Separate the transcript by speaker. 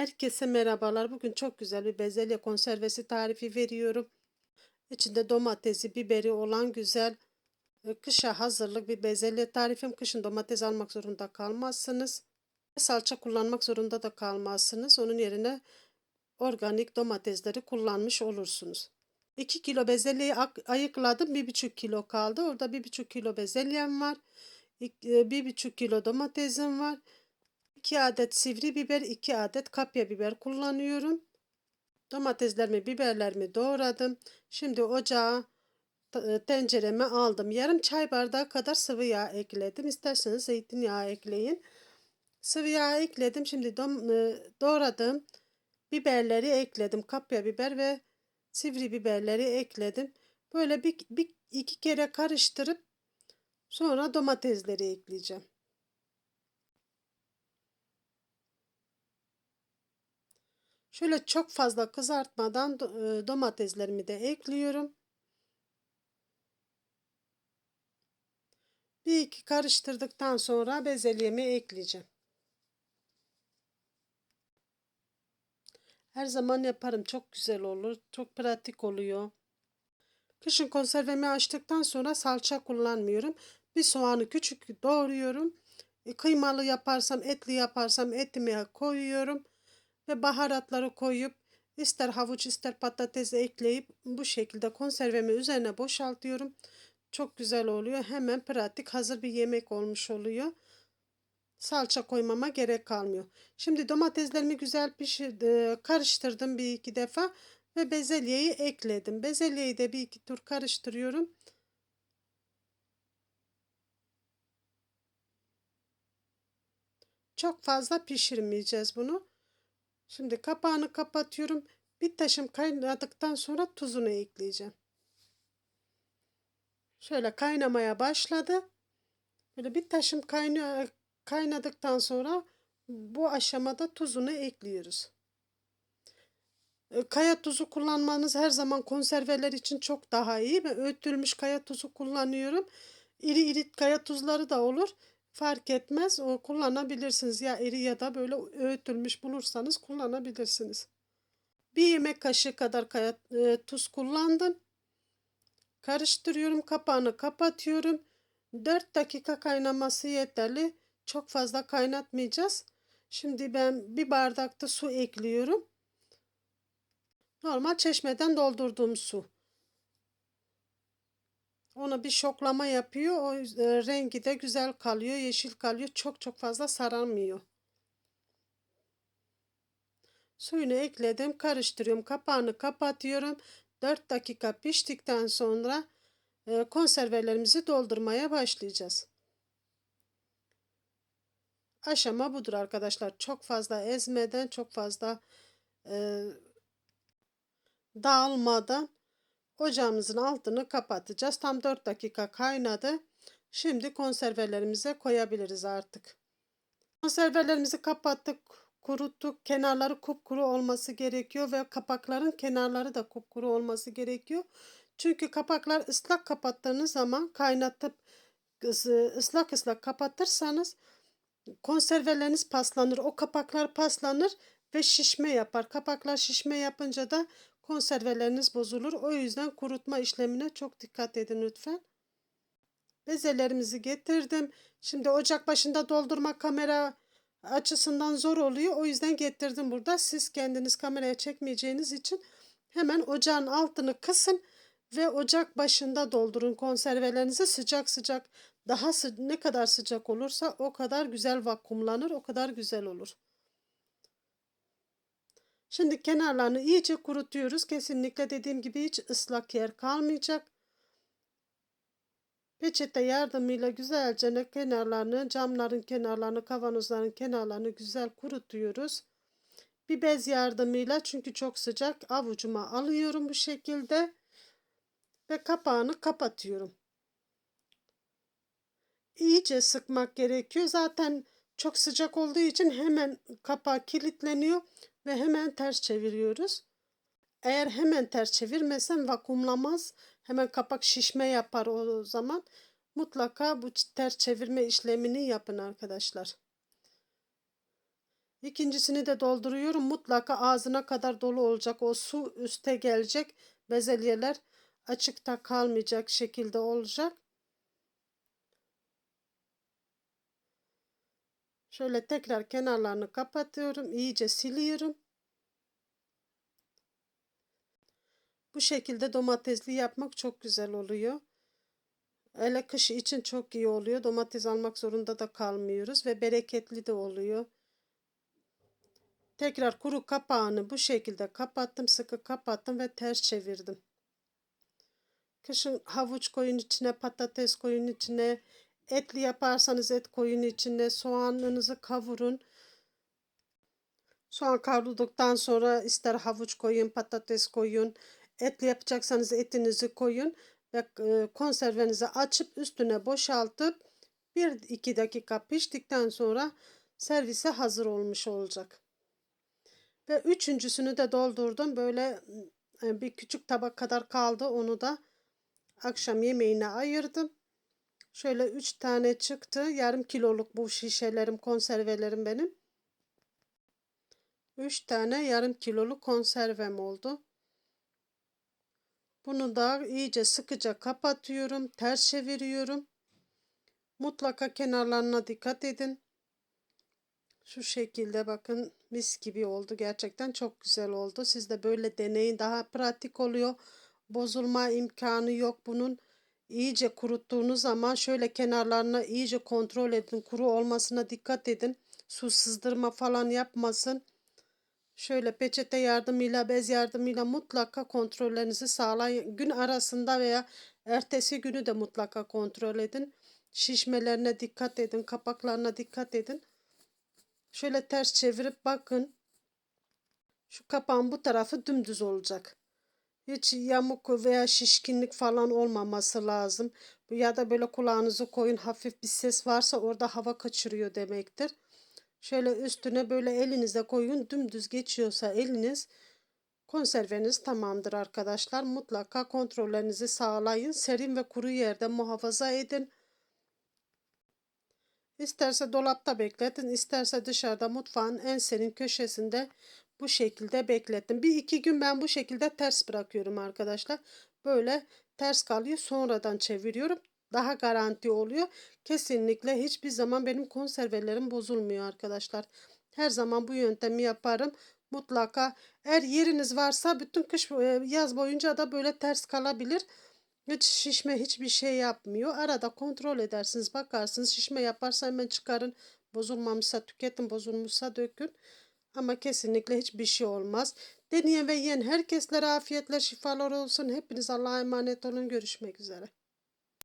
Speaker 1: Herkese merhabalar. Bugün çok güzel bir bezelye konservesi tarifi veriyorum. İçinde domatesi, biberi olan güzel e, kışa hazırlık bir bezelye tarifim. Kışın domates almak zorunda kalmazsınız. Salça kullanmak zorunda da kalmazsınız. Onun yerine organik domatesleri kullanmış olursunuz. 2 kilo bezelyeyi ayıkladım. 1,5 kilo kaldı. Orada 1,5 kilo bezelyem var. 1,5 kilo domatesim var. 2 adet sivri biber, 2 adet kapya biber kullanıyorum. Domateslerimi, biberlerimi doğradım. Şimdi ocağa tencereme aldım. Yarım çay bardağı kadar sıvı yağ ekledim. İsterseniz zeytinyağı ekleyin. Sıvı yağ ekledim. Şimdi doğradım. Biberleri ekledim. Kapya biber ve sivri biberleri ekledim. Böyle bir, bir iki kere karıştırıp sonra domatesleri ekleyeceğim. Şöyle çok fazla kızartmadan domateslerimi de ekliyorum. Bir iki karıştırdıktan sonra bezelyemi ekleyeceğim. Her zaman yaparım. Çok güzel olur. Çok pratik oluyor. Kışın konservemi açtıktan sonra salça kullanmıyorum. Bir soğanı küçük doğruyorum. E, kıymalı yaparsam, etli yaparsam etime koyuyorum ve baharatları koyup ister havuç ister patates ekleyip bu şekilde konservemi üzerine boşaltıyorum. Çok güzel oluyor. Hemen pratik hazır bir yemek olmuş oluyor. Salça koymama gerek kalmıyor. Şimdi domateslerimi güzel pişirdim, e, karıştırdım bir iki defa ve bezelyeyi ekledim. Bezelyeyi de bir iki tur karıştırıyorum. Çok fazla pişirmeyeceğiz bunu. Şimdi kapağını kapatıyorum. Bir taşım kaynadıktan sonra tuzunu ekleyeceğim. Şöyle kaynamaya başladı. Böyle bir taşım kayna kaynadıktan sonra bu aşamada tuzunu ekliyoruz. E, kaya tuzu kullanmanız her zaman konserveler için çok daha iyi. Ben öğütülmüş kaya tuzu kullanıyorum. İri iri kaya tuzları da olur. Fark etmez. O kullanabilirsiniz. Ya iri ya da böyle öğütülmüş bulursanız kullanabilirsiniz. Bir yemek kaşığı kadar kaya, e, tuz kullandım. Karıştırıyorum. Kapağını kapatıyorum. 4 dakika kaynaması yeterli. Çok fazla kaynatmayacağız. Şimdi ben bir bardakta su ekliyorum. Normal çeşmeden doldurduğum su. Ona bir şoklama yapıyor. O e, rengi de güzel kalıyor. Yeşil kalıyor. Çok çok fazla sararmıyor. Suyunu ekledim. Karıştırıyorum. Kapağını kapatıyorum. 4 dakika piştikten sonra e, konservelerimizi doldurmaya başlayacağız. Aşama budur arkadaşlar. Çok fazla ezmeden, çok fazla e, dağılmadan Ocağımızın altını kapatacağız. Tam 4 dakika kaynadı. Şimdi konservelerimize koyabiliriz artık. Konservelerimizi kapattık, kuruttuk. Kenarları kupkuru olması gerekiyor ve kapakların kenarları da kupkuru olması gerekiyor. Çünkü kapaklar ıslak kapattığınız zaman kaynatıp ıslak ıslak kapatırsanız konserveleriniz paslanır. O kapaklar paslanır ve şişme yapar. Kapaklar şişme yapınca da konserveleriniz bozulur. O yüzden kurutma işlemine çok dikkat edin lütfen. Bezelerimizi getirdim. Şimdi ocak başında doldurma kamera açısından zor oluyor. O yüzden getirdim burada. Siz kendiniz kameraya çekmeyeceğiniz için hemen ocağın altını kısın ve ocak başında doldurun konservelerinizi sıcak sıcak. Daha sı ne kadar sıcak olursa o kadar güzel vakumlanır, o kadar güzel olur. Şimdi kenarlarını iyice kurutuyoruz. Kesinlikle dediğim gibi hiç ıslak yer kalmayacak. Peçete yardımıyla güzelce kenarlarını, camların kenarlarını, kavanozların kenarlarını güzel kurutuyoruz. Bir bez yardımıyla çünkü çok sıcak avucuma alıyorum bu şekilde ve kapağını kapatıyorum. İyice sıkmak gerekiyor. Zaten çok sıcak olduğu için hemen kapağı kilitleniyor ve hemen ters çeviriyoruz. Eğer hemen ters çevirmesem vakumlamaz. Hemen kapak şişme yapar o zaman. Mutlaka bu ters çevirme işlemini yapın arkadaşlar. İkincisini de dolduruyorum. Mutlaka ağzına kadar dolu olacak. O su üste gelecek. Bezelyeler açıkta kalmayacak şekilde olacak. Şöyle tekrar kenarlarını kapatıyorum. İyice siliyorum. Bu şekilde domatesli yapmak çok güzel oluyor. Hele kış için çok iyi oluyor. Domates almak zorunda da kalmıyoruz ve bereketli de oluyor. Tekrar kuru kapağını bu şekilde kapattım, sıkı kapattım ve ters çevirdim. Kışın havuç koyun içine, patates koyun içine, etli yaparsanız et koyun içine, soğanınızı kavurun. Soğan kavrulduktan sonra ister havuç koyun, patates koyun, etli yapacaksanız etinizi koyun ve e, konservenizi açıp üstüne boşaltıp 1-2 dakika piştikten sonra servise hazır olmuş olacak. Ve üçüncüsünü de doldurdum. Böyle e, bir küçük tabak kadar kaldı. Onu da akşam yemeğine ayırdım. Şöyle üç tane çıktı. Yarım kiloluk bu şişelerim, konservelerim benim. Üç tane yarım kiloluk konservem oldu. Bunu da iyice sıkıca kapatıyorum. Ters çeviriyorum. Mutlaka kenarlarına dikkat edin. Şu şekilde bakın mis gibi oldu. Gerçekten çok güzel oldu. Siz de böyle deneyin. Daha pratik oluyor. Bozulma imkanı yok bunun. İyice kuruttuğunuz zaman şöyle kenarlarına iyice kontrol edin. Kuru olmasına dikkat edin. Su sızdırma falan yapmasın. Şöyle peçete yardımıyla, bez yardımıyla mutlaka kontrollerinizi sağlayın. Gün arasında veya ertesi günü de mutlaka kontrol edin. Şişmelerine dikkat edin, kapaklarına dikkat edin. Şöyle ters çevirip bakın. Şu kapağın bu tarafı dümdüz olacak. Hiç yamuk veya şişkinlik falan olmaması lazım. Ya da böyle kulağınızı koyun hafif bir ses varsa orada hava kaçırıyor demektir. Şöyle üstüne böyle elinize koyun dümdüz geçiyorsa eliniz konserveniz tamamdır arkadaşlar. Mutlaka kontrollerinizi sağlayın. Serin ve kuru yerde muhafaza edin. İsterse dolapta bekletin, isterse dışarıda mutfağın en serin köşesinde bu şekilde beklettim. Bir iki gün ben bu şekilde ters bırakıyorum arkadaşlar. Böyle ters kalıyor. Sonradan çeviriyorum. Daha garanti oluyor. Kesinlikle hiçbir zaman benim konservelerim bozulmuyor arkadaşlar. Her zaman bu yöntemi yaparım. Mutlaka eğer yeriniz varsa bütün kış e, yaz boyunca da böyle ters kalabilir. Hiç şişme hiçbir şey yapmıyor. Arada kontrol edersiniz bakarsınız şişme yaparsa hemen çıkarın. Bozulmamışsa tüketin bozulmuşsa dökün. Ama kesinlikle hiçbir şey olmaz. Deneyen ve yiyen herkeslere afiyetler şifalar olsun. Hepiniz Allah'a emanet olun. Görüşmek üzere.